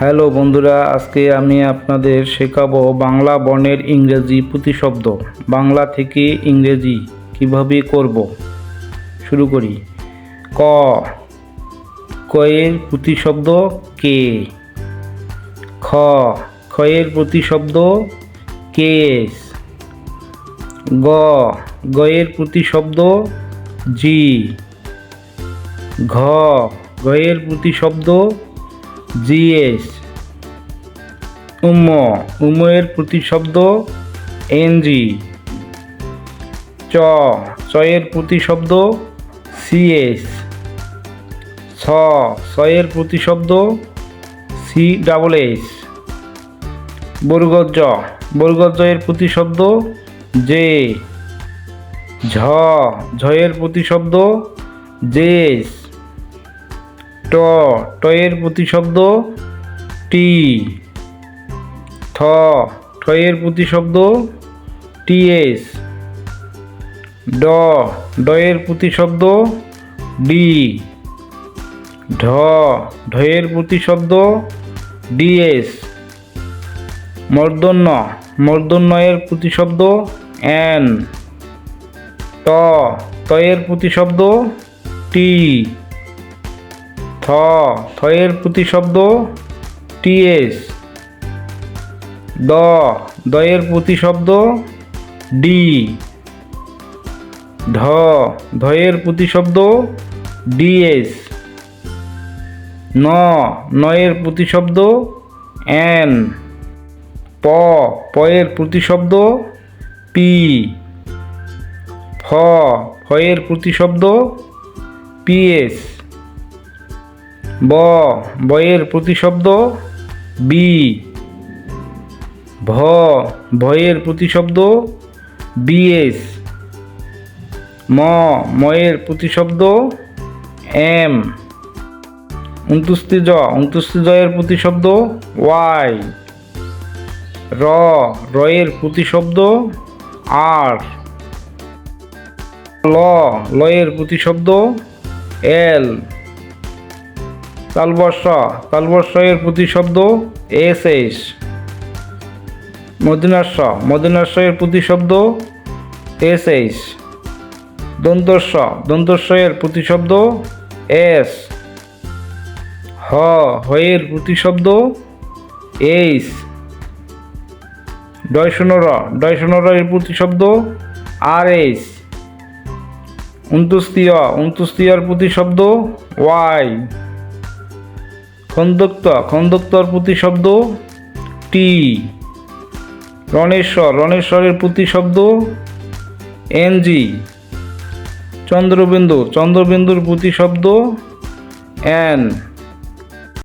Hello বন্ধুরা, আজকে আমি আপনাদের শেখাবো বাংলা বর্ণের ইংরেজি প্রতিশব্দ। বাংলা থেকে ইংরেজি কীভাবে করব? শুরু করি। ক, কয়ের প্রতিশব্দ কে? খ খয়ের প্রতিশব্দ কেস। গ, গয়ের প্রতিশব্দ জি। ঘ, গয়ের প্রতিশব্দ জিএস। উম উময়ের প্রতিশব্দ এনজি। চ। চয়ের প্রতিশব্দ সিএস। ছ। ছয়ের প্রতিশব্দ সি ডাবল এস। বর্গজ বর্গজয়ের প্রতিশব্দ জে। ঝ। ঝয়ের প্রতিশব্দ জেস ট, টয়ের প্রতিশব্দ টি। থ ঠয়ের প্রতিশব্দ টিএস। ড, ডয়ের প্রতিশব্দ ডি। ঢ, ঢয়ের প্রতিশব্দ ডিএস। মূর্ধন্য মূর্ধন্যয়ের প্রতিশব্দ এন। ট তয়ের প্রতিশব্দ টি। থ, থয়ের প্রতিশব্দ টিএস। দ দয়ের প্রতিশব্দ ডি। ঢ ধয়ের প্রতিশব্দ ডিএস। ন, নয়ের প্রতিশব্দ এন। প, পয়ের প্রতিশব্দ পি। ফ, ফয়ের প্রতিশব্দ পিএস। ব বয়ের প্রতিশব্দ বি, ভ ভয়ের প্রতিশব্দ বিএস, ম, ময়ের প্রতিশব্দ এম উনতুস্তি জ উনতুস্তি জয়ের প্রতিশব্দ ওয়াই, র, রয়ের প্রতিশব্দ আর, ল, লয়ের প্রতিশব্দ এল তালবর্ষ তালবর্ষ এর প্রতিশব্দ এস এস মদিনাস্য মদিনাস্য এর প্রতিশব্দ এস এস দন্তস্ব দন্তস্ব এর প্রতিশব্দ এস। হ, হয়ের প্রতিশব্দ এইস ডয় শূন্য র ডয় শূন্য র এর প্রতিশব্দ আর এস উনতুস্তীয় উনতুস্তীয়র প্রতিশব্দ ওয়াই। খন্দক্ত খন্দক্তর প্রতিশব্দ টি রণেশ্বর রণেশ্বরের প্রতিশব্দ এনজি চন্দ্রবিন্দু চন্দ্রবিন্দুর প্রতিশব্দ এন